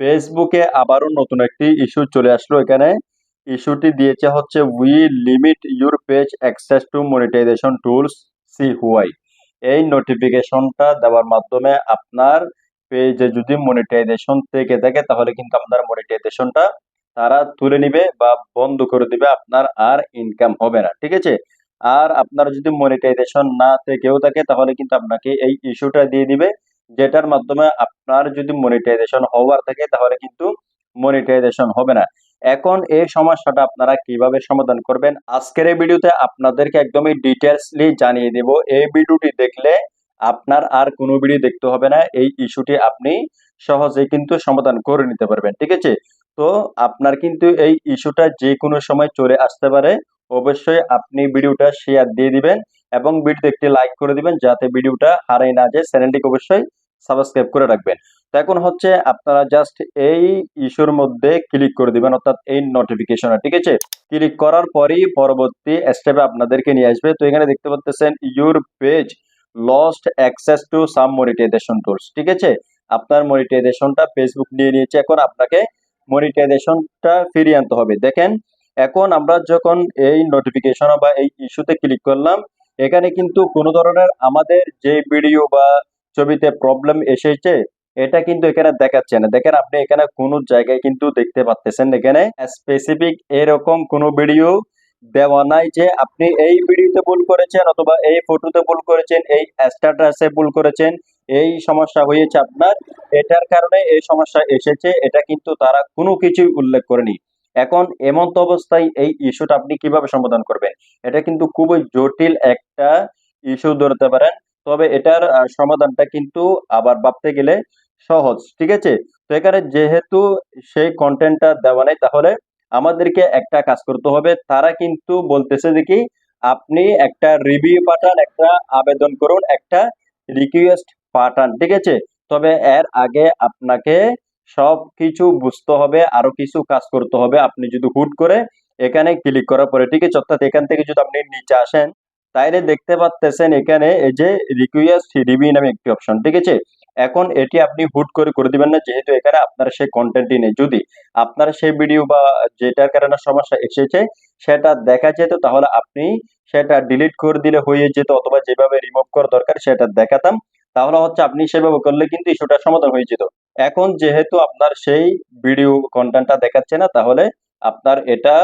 ফেসবুকে আবারও নতুন একটি ইস্যু চলে আসলো এখানে। ইস্যুটি দিয়েছে হচ্ছে we limit your page access to monetization tools see why এই নোটিফিকেশনটা দেওয়ার মাধ্যমে আপনার পেজে যদি মনিটাইজেশন থেকে থাকে, তাহলে কিন্তু আপনার মনিটাইজেশনটা তারা তুলে নিবে বা বন্ধ করে দিবে, আপনার আর ইনকাম হবে না, ঠিক আছে? আর আপনার যদি মনিটাইজেশন না থেকেও থাকে, তাহলে কিন্তু আপনাকে এই ইস্যুটা দিয়ে দিবে। যেটার মাধ্যমে আপনার যদি মনিটাইজেশন হওয়ার থাকে, তাহলে কিন্তু মনিটাইজেশন হবে না। এখন এই সমস্যাটা আপনারা কীভাবে সমাধান করবেন, আজকের এই ভিডিওতে আপনাদেরকে একদমই ডিটেলসলি জানিয়ে দেব। এই ভিডিওটি দেখলে আপনার আর কোনো ভিডিও দেখতে হবে না। এই ইস্যুটি আপনি সহজেই কিন্তু সমাধান করে নিতে পারবেন, ঠিক আছে? তো আপনার কিন্তু এই ইস্যুটা যে কোনো সময় চলে আসতে পারে। অবশ্যই আপনি ভিডিওটা শেয়ার দিয়ে দিবেন। এবং ভিডিওতে একটি লাইক করে দিবেন যাতে ভিডিওটা হারাই না যায়। চ্যানেলটিকে অবশ্যই সাবস্ক্রাইব করে রাখবেন। তো এখন হচ্ছে আপনারা জাস্ট এই ইস্যুর মধ্যে ক্লিক করে দিবেন, অর্থাৎ এই নোটিফিকেশনে ঠিক আছে? ক্লিক করার পরই পরবর্তী স্টেপে আপনাদেরকে নিয়ে আসবে। তো এখানে দেখতে পাচ্ছেন your page lost access to some monetization tools ঠিক আছে? আপনার মনিটাইজেশনটা ফেসবুক নিয়ে নিয়েছে, এখন আপনাকে মনিটাইজেশনটা ফিরিয়ে আনতে হবে। দেখেন, এখন আমরা যখন এই নোটিফিকেশন বা এই ইস্যুতে ক্লিক করলাম এখানে কিন্তু কোনো ধরনের আমাদের যে ভিডিও বা ছবিতে প্রবলেম এসেছে, এটা কিন্তু এখানে দেখাচ্ছে না। দেখেন, আপনি এখানে কোনো জায়গায় কিন্তু দেখতে পাচ্ছেন এখানে স্পেসিফিক এরকম কোনো ভিডিও দেওয়া নাই যে আপনি এই ভিডিওতে ভুল করেছেন অথবা এই ফটোতে ভুল করেছেন, এই স্ট্যাটাসে ভুল করেছেন, এই সমস্যা হয়েছে আপনার, এটার কারণে এই সমস্যা এসেছে, এটা কিন্তু তারা কোনো কিছুই উল্লেখ করেনি। এখন এমন্ত অবস্থায় এই ইস্যুটা আপনি কীভাবে সমাধান করবেন? এটা কিন্তু খুবই জটিল একটা ইস্যু ধরতে পারেন, তবে এটার সমাধানটা কিন্তু আবার ভাবতে গেলে সহজ, ঠিক আছে? তো এখানে যেহেতু সেই কন্টেন্টটা দেওয়া নেই, তাহলে আমাদেরকে একটা কাজ করতে হবে। তারা কিন্তু বলতেছে যে কি, আপনি একটা রিভিউ পাঠান একটা আবেদন করুন, একটা রিকোয়েস্ট পাঠান ঠিক আছে? তবে এর আগে আপনাকে সব কিছু বুঝতে হবে, আরও কিছু কাজ করতে হবে। আপনি যদি হুট করে এখানে ক্লিক করার পরে, ঠিক আছে? অর্থাৎ এখান থেকে যদি আপনি নিচে আসেন, তাইলে দেখতে পাচ্তেছেন এখানে এই যে রিকুয়েস্ট রিভিউ নামে একটি অপশন ঠিক আছে? এখন এটি আপনি হুট করে করে দিবেন না, যেহেতু এখানে আপনার সেই কন্টেন্টই নেই। যদি আপনার সেই ভিডিও বা যেটার কারণে সমস্যা এসেছে, সেটা দেখা যেত, তাহলে আপনি সেটা ডিলিট করে দিলে হয়ে যেত, অথবা যেভাবে রিমুভ করা দরকার, সেটা দেখাতাম। তাহলে হচ্ছে আপনি সেভাবে করলে কিন্তু ইস্যুটা সমাধান হয়ে যেত। এখন যেহেতু আপনার সেই ভিডিও কন্টেন্টটা দেখাচ্ছে না, তাহলে আপনার এটা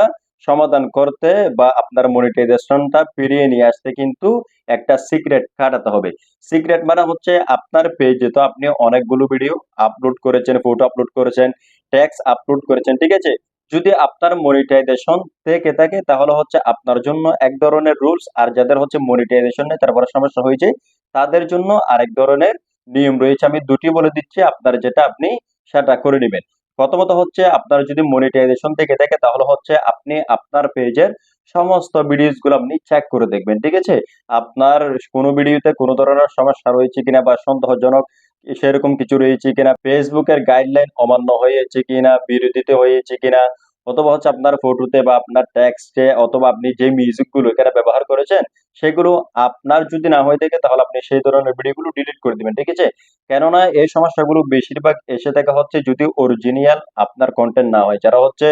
সমাধান করতে বা আপনার মনিটাইজেশনটা ফিরিয়ে নিয়ে আসতে কিন্তু একটা সিক্রেট কাটাতে হবে। সিক্রেট মানে হচ্ছে আপনার পেজে তো আপনি অনেকগুলো ভিডিও আপলোড করেছেন ফটো আপলোড করেছেন ট্যাক্স আপলোড করেছেন, ঠিক আছে? যদি আপনার মনিটাইজেশন থেকে থাকে, তাহলে হচ্ছে আপনার জন্য এক ধরনের রুলস আর যাদের হচ্ছে মনিটাইজেশন নেই, তারপরে সমস্যা হয়েছে, তাদের জন্য আরেক ধরনের নিয়ম রয়েছে, আমি দুটি বলে দিচ্ছি, আপনার যেটা আপনি সেটা করে নেবেন। প্রথমত হচ্ছে আপনার যদি মনিটাইজেশন থেকে থাকে, তাহলে হচ্ছে আপনি আপনার পেজের সমস্ত ভিডিওসগুলো আপনি চেক করে দেখবেন, ঠিক আছে? আপনার কোনো ভিডিওতে কোনো ধরনের সমস্যা রয়েছে কিনা বা সন্দেহজনক সেরকম কিছু রয়েছে কিনা ফেসবুকের গাইডলাইন অমান্য হয়েছে কিনা, বিরোধিতা হয়েছে কিনা অথবা হচ্ছে আপনার ফটোতে বা আপনার টেক্সটে অথবা আপনি যে মিউজিকগুলো এখানে ব্যবহার করেছেন, সেগুলো আপনার যদি না হয়ে থাকে, তাহলে আপনি সেই ধরনের ভিডিওগুলো ডিলিট করে দিবেন, ঠিক আছে? কেননা এই সমস্যাগুলো বেশিরভাগ এসে থাকা হচ্ছে যদি অরিজিনাল আপনার কন্টেন্ট না হয়। যারা হচ্ছে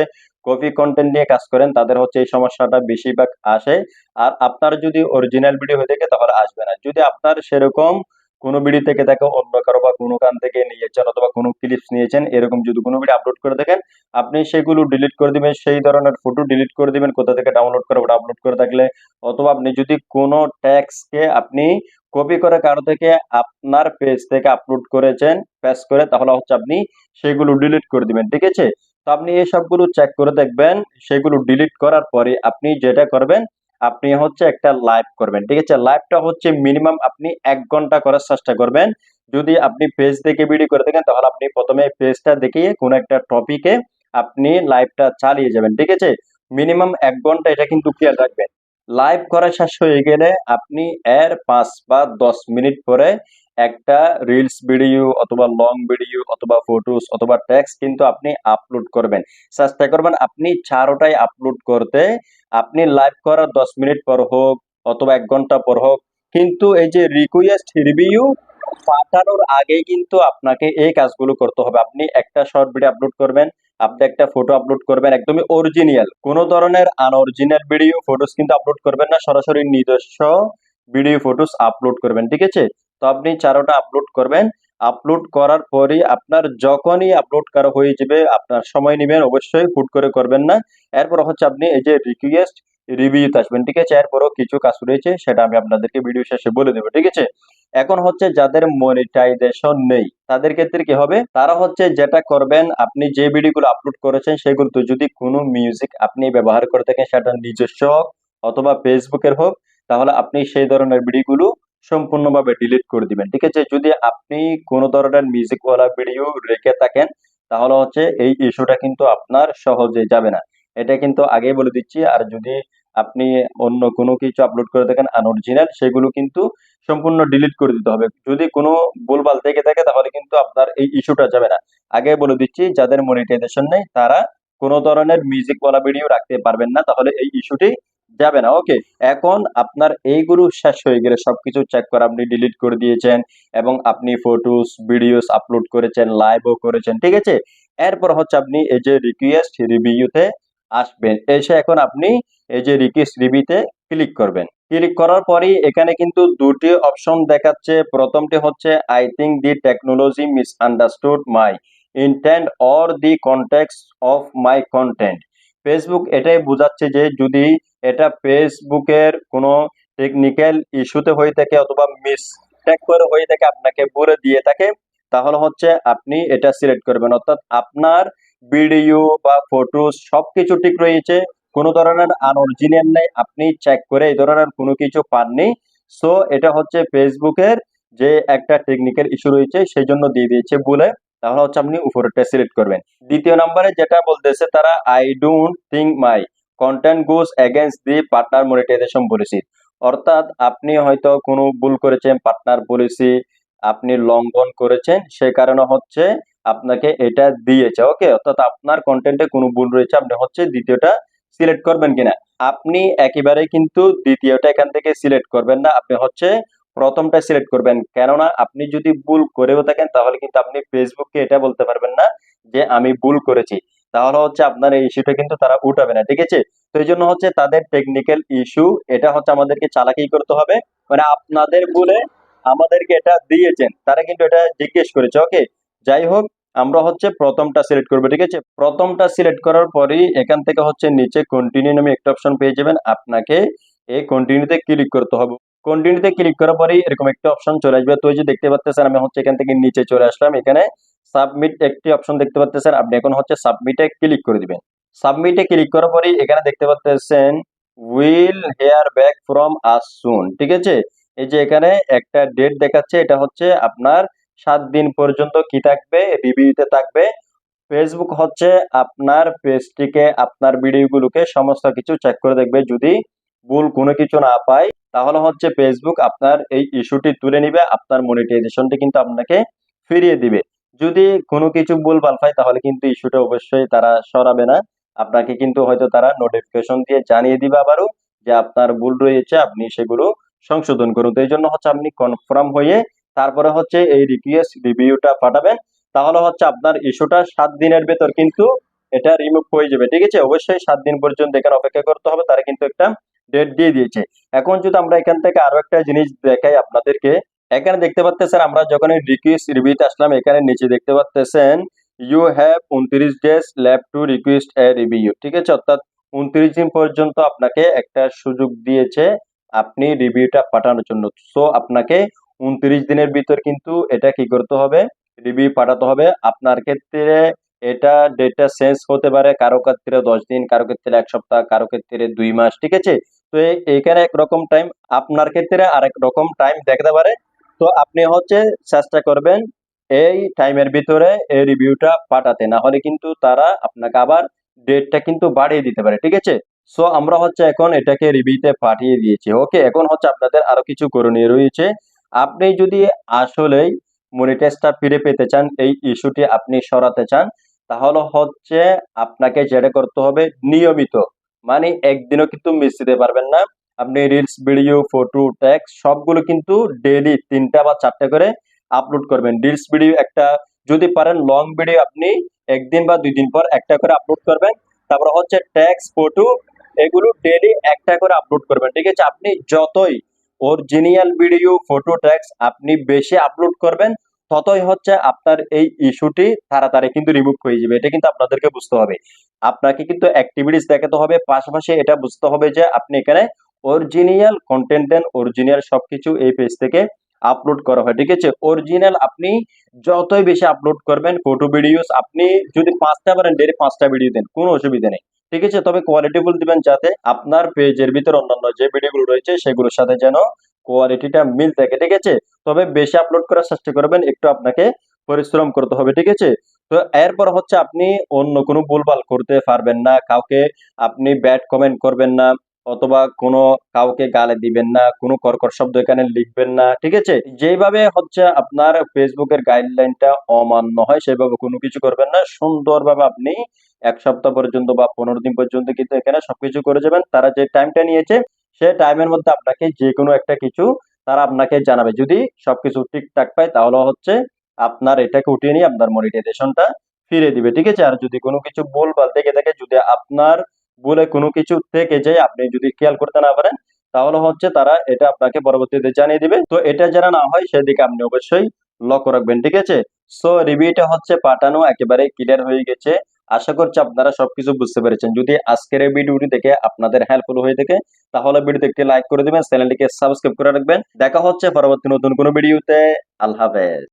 কপি কন্টেন্ট নিয়ে কাজ করেন, তাদের হচ্ছে এই সমস্যাটা বেশিরভাগ আসে। আর আপনার যদি অরিজিনাল ভিডিও হয়ে থাকে, তাহলে আসবে না। যদি আপনার সেরকম কোনো ভিডিও থেকে থাকে অন্য কারও বা কোনো কান থেকে নিয়েছেন অথবা কোনো ক্লিপস নিয়েছেন, এরকম যদি কোনো ভিডিও আপলোড করে দেখেন, আপনি সেগুলো ডিলিট করে দিবেন, সেই ধরনের ফটো ডিলিট করে দিবেন, কোথা থেকে ডাউনলোড করে ওটা আপলোড করে থাকলে। অথবা আপনি যদি কোনো ট্যাক্সকে আপনি কপি করে কারও থেকে আপনার পেজ থেকে আপলোড করেছেন পেজ করে, তাহলে হচ্ছে আপনি সেগুলো ডিলিট করে দিবেন, ঠিক আছে? তো আপনি এই সবগুলো চেক করে দেখবেন, সেগুলো ডিলিট করার পরে আপনি যেটা করবেন আপনি হচ্ছে একটা লাইভ করবেন, ঠিক আছে? লাইভটা হচ্ছে মিনিমাম আপনি এক ঘণ্টা করার চেষ্টা করবেন। যদি আপনি পেজ থেকে ভিডিও করে থাকেন, তাহলে আপনি প্রথমে পেজটা দেখিয়ে কোনো একটা টপিকে আপনি লাইভটা চালিয়ে যাবেন, ঠিক আছে? মিনিমাম এক ঘণ্টা এটা কিন্তু ক্লিয়ার রাখবেন। লাইভ করা শেষ হয়ে গেলে আপনি এর পাঁচ বা দশ মিনিট পরে একটা রিলস ভিডিও অথবা লং ভিডিও অথবা ফটোস অথবা টেক্সট কিন্তু আপনি আপলোড করবেন। চেষ্টা করবেন, আপনি চারোটাই আপলোড করতে আপনি লাইভ করার দশ মিনিট পর হোক অথবা এক ঘণ্টা পর হোক, কিন্তু এই যে রিকোয়েস্ট রিভিউ পাঠানোর আগেই কিন্তু আপনাকে এই কাজগুলো করতে হবে। আপনি একটা শর্ট ভিডিও আপলোড করবেন, আপনি একটা ফটো আপলোড করবেন, একদমই অরিজিনাল কোনো ধরনের আনঅরিজিনাল ভিডিও ফটোস কিন্তু আপলোড করবেন না, সরাসরি নিজস্ব ভিডিও ফটোস আপলোড করবেন, ঠিক আছে? তো আপনি চারোটা আপলোড করবেন। আপলোড করার পরই আপনার যখনই আপলোড করা হয়ে যাবে, আপনার সময় নেবেন, অবশ্যই হুট করে করবেন না। এরপর হচ্ছে আপনি এই যে রিকোয়েস্ট রিভিউতে আসবেন, ঠিক আছে? এরপরও কিছু কাজ রয়েছে, সেটা আমি আপনাদেরকে ভিডিও শেষে বলে দেবো, ঠিক আছে? এখন হচ্ছে যাদের মনিটাইজেশন নেই, তাদের ক্ষেত্রে কি হবে? তারা হচ্ছে যেটা করবেন, আপনি যে ভিডিওগুলো আপলোড করেছেন সেগুলোতে যদি কোনো মিউজিক আপনি ব্যবহার করে থাকেন, সেটা নিজস্ব হোক অথবা ফেসবুকের হোক, তাহলে আপনি সেই ধরনের ভিডিওগুলো সম্পূর্ণভাবে ডিলিট করে দিবেন, ঠিক আছে? যদি আপনি কোনো ধরনের মিউজিকওয়ালা ভিডিও রেখে থাকেন, তাহলে হচ্ছে এই ইস্যুটা কিন্তু আপনার সহজে যাবে না। এটা কিন্তু আগেই বলে দিচ্ছি, আর যদি আপনি অন্য কোনো কিছু আপলোড করে থাকেন আনঅরিজিনাল সেগুলো কিন্তু সম্পূর্ণ ডিলিট করে দিতে হবে। যদি কোনো ভুলভাল থেকে থাকে, তাহলে কিন্তু আপনার এই ইস্যুটা যাবে না। আগে বলে দিচ্ছি, যাদের মনিটাইজেশন নেই, তারা কোনো ধরনের মিউজিকওয়ালা ভিডিও রাখতে পারবেন না, তাহলে এই ইস্যুটি যাবে না। ওকে এখন আপনার এইগুলো শেষ হয়ে গেলে সবকিছু চেক করে আপনি ডিলিট করে দিয়েছেন এবং আপনি ফটোস ভিডিওস আপলোড করেছেন লাইভও করেছেন, ঠিক আছে? এরপর হচ্ছে আপনি এই যে রিকোয়েস্ট রিভিউতে আসবেন। এসে এখন আপনি এই যে রিকোয়েস্ট রিভিউতে ক্লিক করবেন। ক্লিক করার পরেই এখানে কিন্তু দুটি অপশন দেখাচ্ছে। প্রথমটি হচ্ছে I think the technology misunderstood my intent or the context of my content Facebook এটাই বোঝাচ্ছে যে যদি এটা ফেসবুকের কোনো টেকনিক্যাল ইস্যুতে হয়ে থাকে অথবা মিসটেক করে হয়ে থাকে, আপনাকে বলে দিয়ে থাকে, তাহলে হচ্ছে আপনি এটা সিলেক্ট করবেন। অর্থাৎ আপনার ভিডিও বা ফটো সবকিছু ঠিক রয়েছে, কোনো ধরনের আনঅরিজিনাল নেই, আপনি চেক করে এই ধরনের কোনো কিছু পাননি। সো এটা হচ্ছে ফেসবুকের যে একটা টেকনিক্যাল ইস্যু রয়েছে, সেই জন্য দিয়ে দিয়েছে বলে তাহলে হচ্ছে আপনি উপরেরটা সিলেক্ট করবেন। দ্বিতীয় নম্বরে যেটা বলতেছে তারা I don't think my content goes against the partner monetization policy অর্থাৎ আপনি হয়তো কোনো ভুল করেছেন পার্টনার পলিসি আপনি লঙ্ঘন করেছেন সে কারণে হচ্ছে আপনাকে এটা দিয়েছে ওকে অর্থাৎ আপনার কন্টেন্টে কোনো ভুল রয়েছে আপনি হচ্ছে দ্বিতীয়টা সিলেক্ট করবেন কিনা। আপনি একেবারে কিন্তু দ্বিতীয়টা এখান থেকে সিলেক্ট করবেন না আপনি হচ্ছে প্রথমটা সিলেক্ট করবেন। কেননা আপনি যদি ভুল করেও থাকেন, তাহলে কিন্তু আপনি ফেসবুককে এটা বলতে পারবেন না যে আমি ভুল করেছি। তাহলে হচ্ছে আপনার এই ইস্যুটা কিন্তু তারা উঠাবে না, ঠিক আছে? তো এই জন্য হচ্ছে তাদের টেকনিক্যাল ইস্যু এটা হচ্ছে আমাদেরকে চালাকি করতে হবে। মানে আপনাদের বলে আমাদেরকে এটা দিয়েছেন, তারা কিন্তু এটা জিজ্ঞেস করেছে ওকে যাই হোক, আমরা হচ্ছে প্রথমটা সিলেক্ট করব, ঠিক আছে? প্রথমটা সিলেক্ট করার পরেই এখান থেকে হচ্ছে নিচে কন্টিনিউ নামে একটা অপশন পেয়ে যাবেন। আপনাকে এই কন্টিনিউতে ক্লিক করতে হবে। কন্টিনিউতে ক্লিক করার পরেই এরকম একটি অপশন চলে আসবে। তো যে দেখতে পাচ্ছেন, আমি হচ্ছে এখান থেকে নিচে চলে আসলাম। এখানে সাবমিট একটি অপশন দেখতে পাচ্ছেন। আপনি এখন হচ্ছে সাবমিটে ক্লিক করে দিবেন। সাবমিটে ক্লিক করার পরেই এখানে দেখতে পাচ্ছেন will hear back from us soon ঠিক আছে? এই যে এখানে একটা ডেট দেখাচ্ছে, এটা হচ্ছে আপনার সাত দিন পর্যন্ত কি থাকবে রিভিউতে থাকবে। ফেসবুক হচ্ছে আপনার পেজটিকে আপনার ভিডিওগুলোকে সমস্ত কিছু চেক করে দেখবে। যদি ভুল কোনো কিছু না পায় তাহলে হচ্ছে ফেসবুক আপনার এই ইস্যুটি তুলে নিবে, আপনার মনিটাইজেশনটি কিন্তু আপনাকে ফিরিয়ে দিবে। যদি কোনো কিছু ভুল ভালো পায়, তাহলে কিন্তু ইস্যুটা অবশ্যই তারা সরাবে না। আপনাকে কিন্তু হয়তো তারা নোটিফিকেশন দিয়ে জানিয়ে দিবে আবারও যে আপনার ভুল রয়েছে, আপনি সেগুলো সংশোধন করুন। তো এই জন্য হচ্ছে আপনি কনফার্ম হয়ে তারপরে হচ্ছে এই রিকোয়েস্ট রিভিউটা পাঠাবেন। তাহলে হচ্ছে আপনার ইস্যুটা সাত দিনের ভেতর কিন্তু এটা রিমুভ হয়ে যাবে। ঠিক আছে? অবশ্যই সাত দিন পর্যন্ত এখানে অপেক্ষা করতে হবে। তারা কিন্তু একটা ডেট দিয়ে দিয়েছে। এখন যদি আমরা এখান থেকে আরও একটা জিনিস দেখাই আপনাদেরকে, এখানে দেখতে পাচ্ছেন আমরা যখন রিকোয়েস্ট রিভিউতে আসলাম, এখানে নিচে দেখতে পাচ্ছেন ইউ হ্যাভ উনত্রিশ days left to request a review ঠিক আছে? অর্থাৎ উনত্রিশ দিন পর্যন্ত আপনাকে একটা সুযোগ দিয়েছে আপনি রিভিউটা পাঠানোর জন্য। সো আপনাকে উনত্রিশ দিনের ভিতর কিন্তু এটা কি করতে হবে? রিভিউ পাঠাতে হবে। আপনার ক্ষেত্রে এটা ডেটটা চেঞ্জ হতে পারে কারও ক্ষেত্রে দশ দিন, কারও ক্ষেত্রে এক সপ্তাহ, কারও ক্ষেত্রে দুই মাস, ঠিক আছে? তো এখানে একরকম টাইম আপনার ক্ষেত্রে আরেক রকম টাইম দেখতে পারে। তো আপনি হচ্ছে চেষ্টা করবেন এই টাইমের ভিতরে এই রিভিউটা পাঠাতে। না হলে কিন্তু তারা আপনাকে আবার ডেটটা কিন্তু বাড়িয়ে দিতে পারে, ঠিক আছে? সো আমরা হচ্ছে এখন এটাকে রিভিউতে পাঠিয়ে দিয়েছি। ওকে এখন হচ্ছে আপনাদের আরও কিছু করণীয় রয়েছে। আপনি যদি আসলেই মনিটাইজটা ফিরে পেতে চান, এই ইস্যুটি আপনি সরাতে চান, তাহলে হচ্ছে আপনাকে যেটা করতে হবে, নিয়মিত মানে একদিনও কিন্তু মিস দিতে পারবেন না। আপনি রিলস ভিডিও ফটো ট্যাক্স সবগুলো কিন্তু ডেলি তিনটা বা চারটা করে আপলোড করবেন। রিলস ভিডিও একটা, যদি পারেন লং ভিডিও আপনি একদিন বা দুই দিন পর একটা করে আপলোড করবেন। তারপর হচ্ছে ট্যাক্স ফটো এগুলো ডেলি একটা করে আপলোড করবেন, ঠিক আছে? আপনি যতই অরিজিনাল ভিডিও ফটো ট্যাক্স আপনি বেশি আপলোড করবেন ততই হচ্ছে আপনার এই ইস্যুটি তাড়াতাড়ি কিন্তু রিমুভ হয়ে যাবে। এটা কিন্তু আপনাদেরকে বুঝতে হবে। আপনাকে কিন্তু অ্যাক্টিভিটিস দেখাতে হবে। পাশাপাশি এটা বুঝতে হবে যে আপনি এখানে অরিজিনাল কন্টেন্ট দেন অরিজিনাল সবকিছু এই পেজ থেকে আপলোড করা হয়, ঠিক আছে? অরিজিনাল আপনি যতই বেশি আপলোড করবেন ফটো ভিডিওস আপনি যদি পাঁচটা পারেন ডেলি পাঁচটা ভিডিও দেন, কোনো অসুবিধা নেই, ঠিক আছে? তবে কোয়ালিটিফুল দিবেন যাতে আপনার পেজের ভিতর অন্যান্য যে ভিডিওগুলো রয়েছে, সেগুলোর সাথে যেন কোয়ালিটিটা মিল থাকে, ঠিক আছে? তবে বেশি আপলোড করার চেষ্টা করবেন, একটু আপনাকে পরিশ্রম করতে হবে, ঠিক আছে? তো এরপর হচ্ছে আপনি অন্য কোনো ভুলভাল করতে পারবেন না, কাউকে আপনি ব্যাড কমেন্ট করবেন না, অথবা কোনো কাউকে গালে দিবেন না, কোনো কর্কর শব্দ এখানে লিখবেন না, ঠিক আছে? যেভাবে হচ্ছে আপনার ফেসবুকের গাইডলাইনটা অমান্য হয়, সেভাবে কোনো কিছু করবেন না। সুন্দরভাবে আপনি এক সপ্তাহ পর্যন্ত বা পনেরো দিন পর্যন্ত কিন্তু এখানে সবকিছু করে যাবেন। তারা যে টাইমটা নিয়েছে সে টাইমের মধ্যে আপনাকে যে কোনো একটা কিছু তারা আপনাকে জানাবে। যদি সবকিছু ঠিকঠাক পায়, তাহলে হচ্ছে আপনার এটাকে উঠিয়ে নিয়ে আপনার মনিটাইজেশনটা ফিরে দিবে, ঠিক আছে? আর যদি কোনো কিছু ভুলভাল থেকে থাকে যদি আপনার বলে কোনো কিছু থেকে যায়, আপনি যদি খেয়াল করতে না পারেন, তাহলে হচ্ছে তারা এটা আপনাকে পরবর্তীতে জানিয়ে দিবে। তো এটা যারা না হয়, সেদিকে আপনি অবশ্যই লক্ষ্য রাখবেন, ঠিক আছে? সো রিভিউটা হচ্ছে পাঠানো একেবারে ক্লিয়ার হয়ে গেছে। আশা করছি আপনারা সবকিছু বুঝতে পেরেছেন। যদি আজকের এই ভিডিওটি দেখে আপনাদের হেল্পফুল হয়ে থাকে, তাহলে ভিডিওতে একটি লাইক করে দেবেন চ্যানেলটিকে সাবস্ক্রাইব করে রাখবেন। দেখা হচ্ছে পরবর্তী নতুন কোনো ভিডিওতে। আল্লাহ হাফেজ।